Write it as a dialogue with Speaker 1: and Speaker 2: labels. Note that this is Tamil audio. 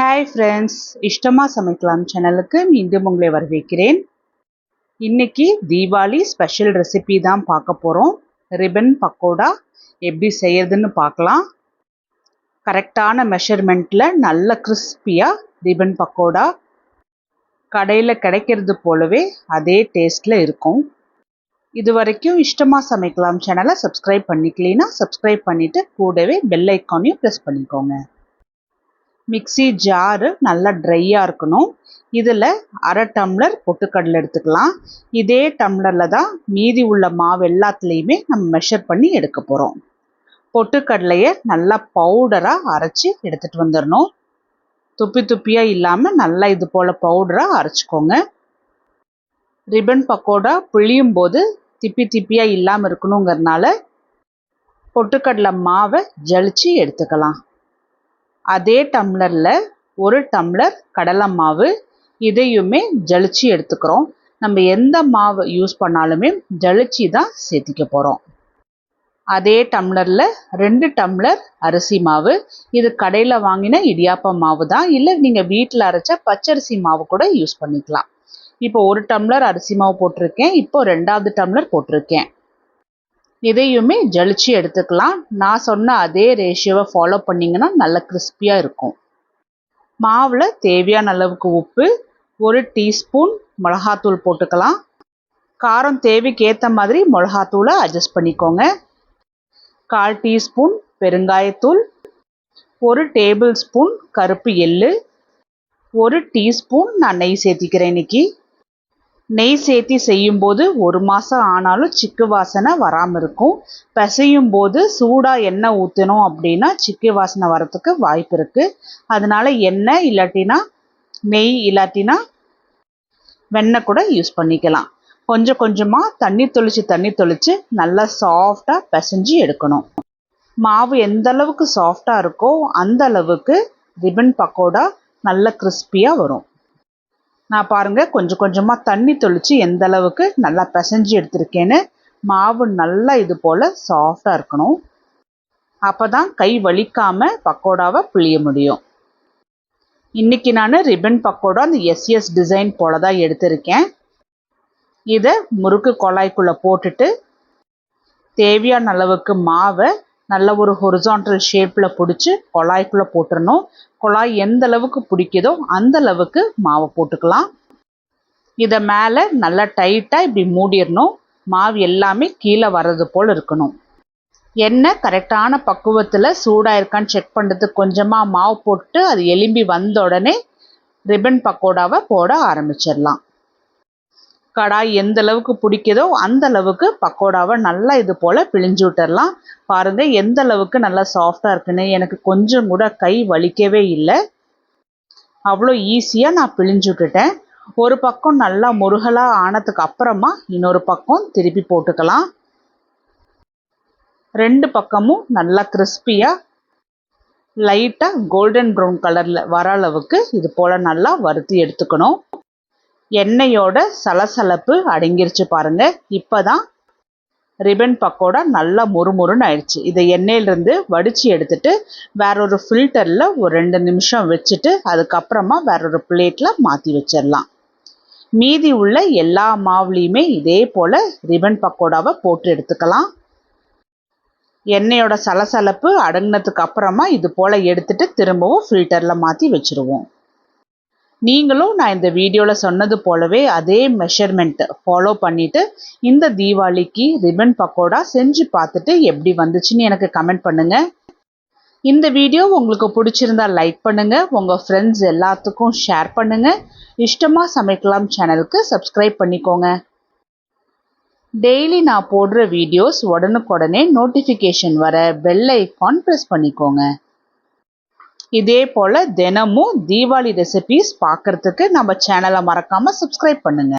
Speaker 1: ஹாய் ஃப்ரெண்ட்ஸ் இஷ்டமாக சமைக்கலாம் சேனலுக்கு மீண்டும் உங்களை வரவேற்கிறேன். இன்றைக்கி தீபாவளி ஸ்பெஷல் ரெசிபி தான் பார்க்க போகிறோம் ரிபன் பக்கோடா எப்படி செய்யறதுன்னு பார்க்கலாம். கரெக்டான மெஷர்மெண்ட்டில் நல்ல கிறிஸ்பியாக ரிபன் பக்கோடா கடையில் கிடைக்கிறது போலவே அதே டேஸ்ட்டில் இருக்கும். இது வரைக்கும் இஷ்டமாக சமைக்கலாம் சேனலை சப்ஸ்கிரைப் பண்ணிக்கலனா சப்ஸ்கிரைப் பண்ணிவிட்டு கூடவே பெல் ஐக்கானையும் ப்ரெஸ் பண்ணிக்கோங்க. மிக்சி ஜாரு நல்லா ட்ரையாக இருக்கணும். இதில் அரை டம்ளர் பொட்டுக்கடலை எடுத்துக்கலாம். இதே டம்ளரில் தான் மீதி உள்ள மாவு எல்லாத்துலேயுமே நம்ம மெஷர் பண்ணி எடுக்க போகிறோம் பொட்டுக்கடலையை நல்லா பவுடராக அரைச்சி எடுத்துகிட்டு வந்துடணும். துப்பி துப்பியாக இல்லாமல் நல்லா இது போல் பவுடராக அரைச்சிக்கோங்க. ரிப்பன் பக்கோடா புளியும் போது திப்பி திப்பியாக இல்லாமல் இருக்கணுங்கிறதுனால பொட்டுக்கடலை மாவை ஜலிச்சு எடுத்துக்கலாம். அதே டம்ளரில் ஒரு டம்ளர் கடலை மாவு இதையுமே ஜலிச்சு எடுத்துக்கிறோம். நம்ம எந்த மாவு யூஸ் பண்ணாலுமே ஜலிச்சு தான் சேர்த்திக்க போகிறோம் அதே டம்ளரில் ரெண்டு டம்ளர் அரிசி மாவு. இது கடையில் வாங்கின இடியாப்ப மாவு தான். இல்லை நீங்கள் வீட்டில் அரைச்ச பச்சரிசி மாவு கூட யூஸ் பண்ணிக்கலாம். இப்போ ஒரு டம்ளர் அரிசி மாவு போட்டிருக்கேன். இப்போ ரெண்டாவது டம்ளர் போட்டிருக்கேன். இதையுமே ஜலிச்சு எடுத்துக்கலாம். நான் சொன்ன அதே ரேஷியோவை ஃபாலோ பண்ணிங்கன்னா நல்ல கிறிஸ்பியாக இருக்கும். மாவில் தேவையான அளவுக்கு உப்பு ஒரு டீஸ்பூன் மிளகாத்தூள் போட்டுக்கலாம். காரம் தேவைக்கு ஏற்ற மாதிரி மிளகாத்தூளை அட்ஜஸ்ட் பண்ணிக்கோங்க. கால் டீஸ்பூன் பெருங்காயத்தூள் ஒரு டேபிள் ஸ்பூன் கருப்பு எள்ளு ஒரு டீஸ்பூன் நான் நெய் சேர்த்திக்கிறேன் இன்னைக்கு. நெய் சேர்த்தி செய்யும்போது ஒரு மாதம் ஆனாலும் சிக்கு வாசனை வராமல் இருக்கும். பிசையும் போது சூடாக எண்ணெய் ஊற்றணும் அப்படின்னா சிக்கு வாசனை வரத்துக்கு வாய்ப்பு இருக்குது அதனால எண்ணெய் இல்லாட்டினா நெய் இல்லாட்டினா வெண்ணெய் கூட யூஸ் பண்ணிக்கலாம். கொஞ்சம் கொஞ்சமாக தண்ணி தொளிச்சு தண்ணி தொளிச்சு நல்லா சாஃப்டாக பிசைஞ்சு எடுக்கணும். மாவு எந்த அளவுக்கு சாஃப்டாக இருக்கோ அந்த அளவுக்கு ரிபன் பக்கோடா நல்ல கிறிஸ்பியாக வரும். நான் பாருங்கள் கொஞ்சம் கொஞ்சமாக தண்ணி தெளித்து எந்த அளவுக்கு நல்லா பிசைஞ்சு எடுத்திருக்கேன்னு. மாவு நல்லா இது போல் சாஃப்டாக இருக்கணும். அப்போ தான் கை வலிக்காமல் பக்கோடாவை புளிய முடியும். இன்றைக்கி நான் ரிப்பன் பக்கோடா அந்த எஸ்எஸ் டிசைன் போல் தான் எடுத்திருக்கேன். இதை முறுக்கு குழாய்க்குள்ளே போட்டுட்டு தேவையான அளவுக்கு மாவை நல்ல ஒரு ஹொரிசான்டல் ஷேப்பில் பிடிச்சி குழாய்க்குள்ளே போட்டுடணும் குழாய் எந்த அளவுக்கு பிடிக்குதோ அந்த அளவுக்கு மாவை போட்டுக்கலாம். இதை மேலே நல்லா டைட்டாக இப்படி மூடிடணும் மாவு எல்லாமே கீழே வர்றது போல் இருக்கணும். எண்ணெய் கரெக்டான பக்குவத்தில் சூடாக இருக்கான்னு செக் பண்ணுறதுக்கு கொஞ்சமாக மாவு போட்டு அது எலும்பி வந்த உடனே ரிப்பன் பக்கோடாவை போட ஆரம்பிச்சிடலாம். கடாய் எந்த அளவுக்கு பிடிக்குதோ அந்த அளவுக்கு பக்கோடாவை நல்லா இது போல் பிழிஞ்சு விட்டுடலாம் பாருங்கள் எந்த அளவுக்கு நல்லா சாஃப்டாக இருக்குன்னு. எனக்கு கொஞ்சம் கூட கை வலிக்கவே இல்லை. அவ்வளோ ஈஸியாக நான் பிழிஞ்சு விட்டுட்டேன். ஒரு பக்கம் நல்லா முருகலாக ஆனதுக்கு அப்புறமா இன்னொரு பக்கம் திருப்பி போட்டுக்கலாம். ரெண்டு பக்கமும் நல்லா கிறிஸ்பியாக லைட்டாக கோல்டன் ப்ரௌன் கலரில் வர அளவுக்கு இது போல் நல்லா வறுத்தி எடுத்துக்கணும். எண்ணெயோட சலசலப்பு அடங்கிருச்சு பாருங்க. இப்போ தான் ரிபன் பக்கோடா நல்லா முறுமுறுன்னு ஆயிடுச்சு. இதை எண்ணெயிலிருந்து வடித்து எடுத்துட்டு வேற ஒரு ஃபில்டரில் ஒரு ரெண்டு நிமிஷம் வச்சுட்டு அதுக்கப்புறமா வேற ஒரு பிளேட்டில் மாற்றி வச்சிடலாம். மீதி உள்ள எல்லா மாவுலேயுமே இதே போல் ரிபன் பக்கோடாவை போட்டு எடுத்துக்கலாம். எண்ணெயோட சலசலப்பு அடங்கினதுக்கு அப்புறமா இது போல் எடுத்துட்டு திரும்பவும் ஃபில்டரில் மாற்றி வச்சுருவோம். நீங்களும் நான் இந்த வீடியோவில் சொன்னது போலவே அதே மெஷர்மெண்ட்டு ஃபாலோ பண்ணிவிட்டு இந்த தீபாவளிக்கு ரிபன் பக்கோடா செஞ்சு பார்த்துட்டு எப்படி வந்துச்சுன்னு எனக்கு கமெண்ட் பண்ணுங்கள் இந்த வீடியோ உங்களுக்கு பிடிச்சிருந்தா லைக் பண்ணுங்கள் உங்கள் ஃப்ரெண்ட்ஸ் எல்லாத்துக்கும் ஷேர் பண்ணுங்கள் இஷ்டமாக சமைக்கலாம் சேனலுக்கு சப்ஸ்கிரைப் பண்ணிக்கோங்க. டெய்லி நான் போடுற வீடியோஸ் உடனுக்குடனே நோட்டிஃபிகேஷன் வர பெல் ஐக்கான் ப்ரெஸ் பண்ணிக்கோங்க. இதே போல் தினமும் தீபாவளி ரெசிபீஸ் பார்க்குறதுக்கு நம்ம சேனலை மறக்காமல் சப்ஸ்கிரைப் பண்ணுங்கள்